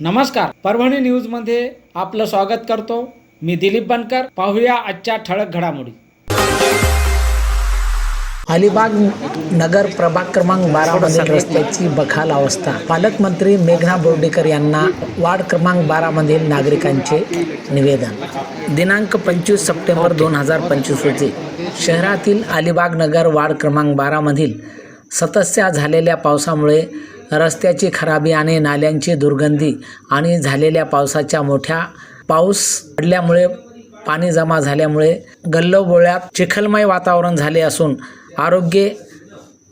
नमस्कार. परभणी न्यूजमध्ये आपलं स्वागत करतो. मी दिलीप बनकर. पाहूया आजच्या ठळक घडामोडी. अलिबाग नगर प्रभाग क्रमांक बारा मधील रस्त्याची बखाल अवस्था. पालकमंत्री मेघना बोर्डीकर यांना वार्ड क्रमांक बारा मधील नागरिकांचे निवेदन. दिनांक पंचवीस सप्टेंबर दोन हजार पंचवीस रोजी शहरातील अलिबाग नगर वार्ड क्रमांक बारा मधील सततच्या झालेल्या पावसामुळे रस्त्याची खराबी आणि नाल्यांची दुर्गंधी आणि झालेल्या पावसाच्या मोठ्या पाऊस पडल्यामुळे पाणी जमा झाल्यामुळे गल्लोबोळ्यात चिखलमय वातावरण झाले असून आरोग्य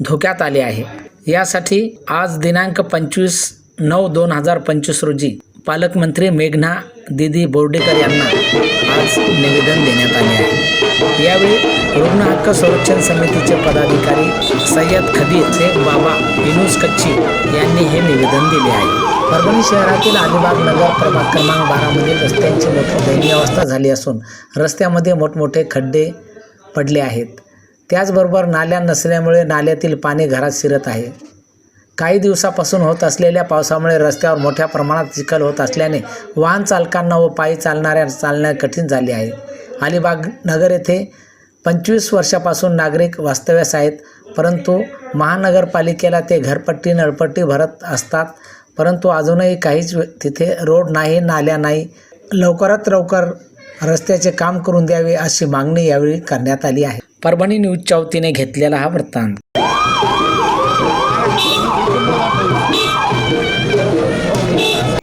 धोक्यात आले आहे. यासाठी आज दिनांक पंचवीस नऊ दोन हजार पंचवीस रोजी पालकमंत्री मेघना दिदी बोर्डेकर यांना निवेदन देण्यात आले आहे. यावेळी रुग्ण हक्क संरक्षण समितीचे पदाधिकारी सय्यद खदीर बाबा युनुस कच्ची यांनी हे निवेदन दिले आहे. परभणी शहरातील अलिबाग नगर प्रभाग क्रमांक बारामधील रस्त्यांची मोठी दयनीय अवस्था झाली असून रस्त्यामध्ये मोठमोठे खड्डे पडले आहेत. त्याचबरोबर नाल्या नसल्यामुळे नाल्यातील पाणी घरात शिरत आहे. काही दिवसापासून होत असलेल्या पावसामुळे रस्त्यावर मोठ्या प्रमाणात चिखल होत असल्याने वाहन चालकांना व पायी चालणाऱ्या चालणे कठीण झाले आहे अलिबाग नगर येथे पंचवीस वर्षापासून नागरिक वास्तव्यास आहेत परंतु महानगरपालिकेला ते घरपट्टी नळपट्टी भरत असतात परंतु अजूनही काहीच तिथे रोड नाही नाल्या नाही. लवकरात लवकर रस्त्याचे काम करून द्यावे अशी मागणी यावेळी करण्यात आली आहे. परभणी न्यूजच्या वतीने घेतलेला हा वृत्तांत.